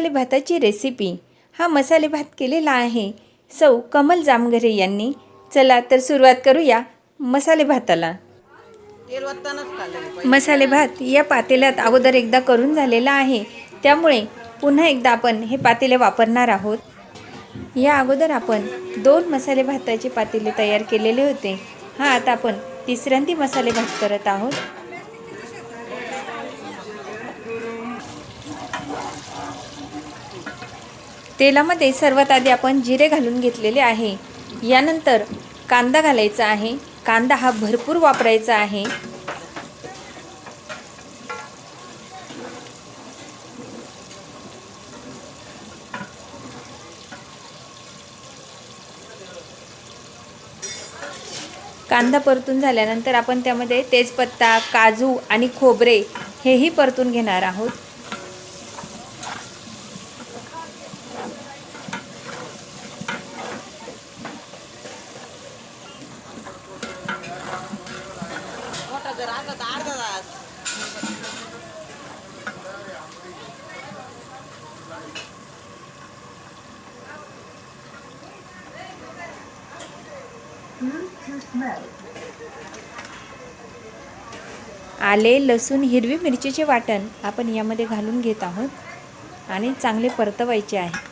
मसाले भाताची रेसिपी. हा मसाले भात केलेला आहे. सौ कमल जामघरे यांनी. चला तर सुरुवात करूया मसाले भाताला मसाले भात या पातेल्यात अगोदर एकदा करून झालेला आहे. त्यामुळे पुन्हा एकदा आपण हे पातेले वापरणार आहोत. या अगोदर आपण दोन मसाले भाताचे पातेले तयार केलेले होते. हा आता आपण तिसऱ्यांदी मसाले भात करत आहोत. तेलामध्ये सर्वात आधी आपण जिरे घालून घेतलेले आहे. यानंतर कांदा घालायचा आहे. कांदा हा भरपूर वापरायचा आहे. कांदा परतून झाल्यानंतर आपण त्यामध्ये तेजपत्ता काजू आणि खोबरे हेही परतून घेणार आहोत. मोठा अर्धा तास. आले लसूण हिरवी मिरचीचे वाटण आपण यामध्ये घालून घेत आहोत आणि चांगले परतवायचे आहे.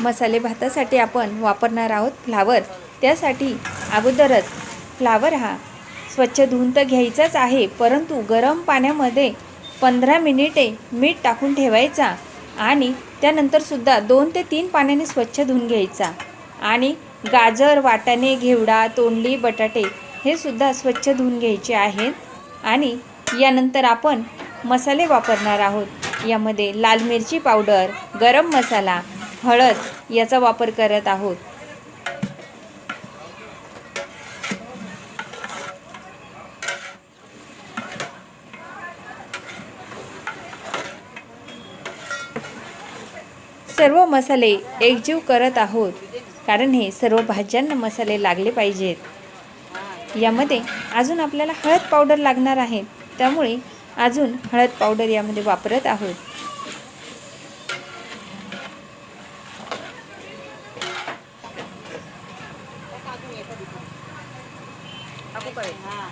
मसाले भातासाठी आपण वापरणार आहोत फ्लावर. त्यासाठी अगोदरच फ्लावर हा स्वच्छ धुवून तर घ्यायचाच आहे परंतु गरम पाण्यामध्ये पंधरा मिनिटे मीठ टाकून ठेवायचा आणि त्यानंतरसुद्धा दोन ते तीन पाण्याने स्वच्छ धुवून घ्यायचा. आणि गाजर वाटाणे घेवडा तोंडली बटाटे हे सुद्धा स्वच्छ धुवून घ्यायचे आहेत. आणि यानंतर आपण मसाले वापरणार आहोत. यामध्ये लाल मिरची पावडर गरम मसाला हळद याचा वापर करत आहोत. सर्व मसाले एकजीव करत आहोत कारण हे सर्व भाज्यांना मसाले लागले पाहिजेत. यामध्ये अजून आपल्याला हळद पावडर लागणार आहे त्यामुळे अजून हळद पावडर यामध्ये वापरत आहोत. काय हा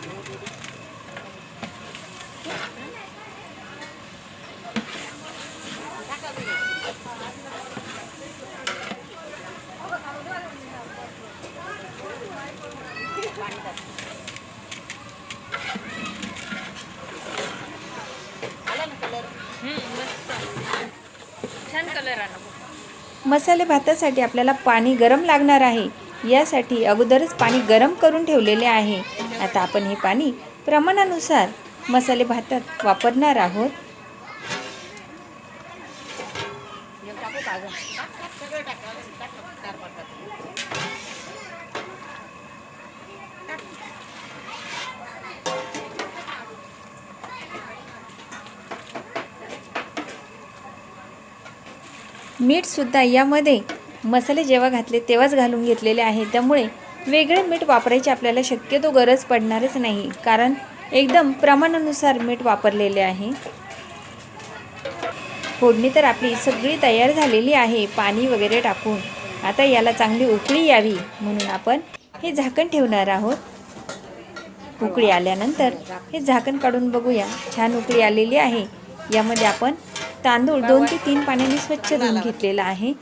मसाले भातासाठी आपल्याला पाणी गरम लागणार आहे. यासाठी अगोदरच पाणी गरम करून ठेवलेले आहे. आता आपण हे पाणी प्रमाणानुसार मसाले भातात वापरणार आहोत. मीठसुद्धा यामध्ये मसाले जेव्हा घातले तेव्हाच घालून घेतलेले आहे. त्यामुळे वेगळे मीठ वापरायची आपल्याला शक्यतो गरज पडणारच नाही. कारण एकदम प्रमाणानुसार मीठ वापरलेले आहे. फोडणी तर आपली सगळी तयार झालेली आहे. पाणी वगैरे टाकून. आता याला चांगली उकळी यावी म्हणून आपण हे झाकण ठेवणार आहोत. उकळी आल्यानंतर हे झाकण काढून बघूया. छान उकळी आलेली आहे. यामध्ये आपण तांदूळ दोन ते तीन पाण्याने स्वच्छ धुवून घेतलेला आहे.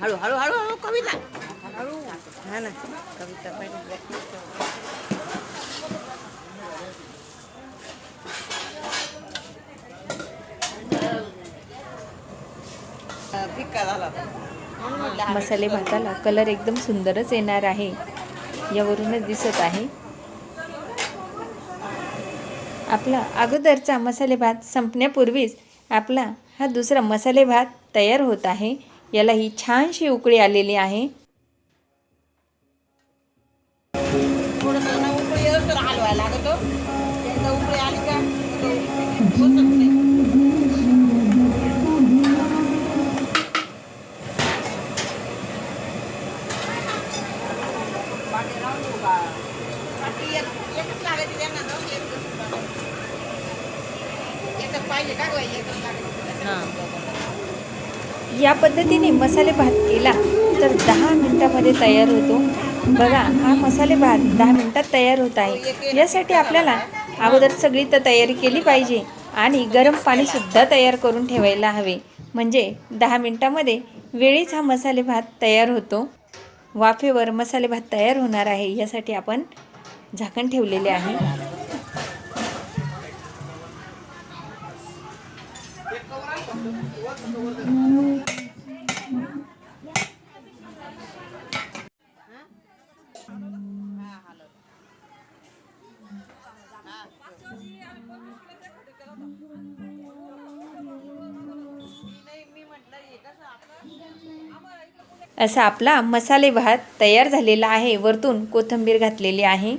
हळू हळू हळू हळू कविता. हळू हा ना. कविता फिक्का झाला. मसाले भाताला कलर एकदम सुंदरच येणार आहे. यावरूनच दिसत आहे. आपला अगोदरचा मसाले भात संपण्यापूर्वीच आपला हा दुसरा मसाले भात तयार होत आहे. याला ही छानशी उकळी आलेली आहे. थोडंसं ना या पद्धतीने मसाले भात केला तर दहा मिनटामध्ये तयार होतो. बघा हा मसाले भात दहा मिनटात तयार होत आहे. यासाठी आपल्याला अगोदर सगळी तर तयारी केली पाहिजे आणि गरम पाणीसुद्धा तयार करून ठेवायला हवे. म्हणजे दहा मिनटामध्ये वेळीच हा मसाले भात तयार होतो. वाफेवर मसाले भात तयार होणार आहे यासाठी आपण झाकण ठेवलेले आहे. असा आपला मसाले भात तयार झालेला आहे. वरतून कोथिंबीर घातलेली आहे.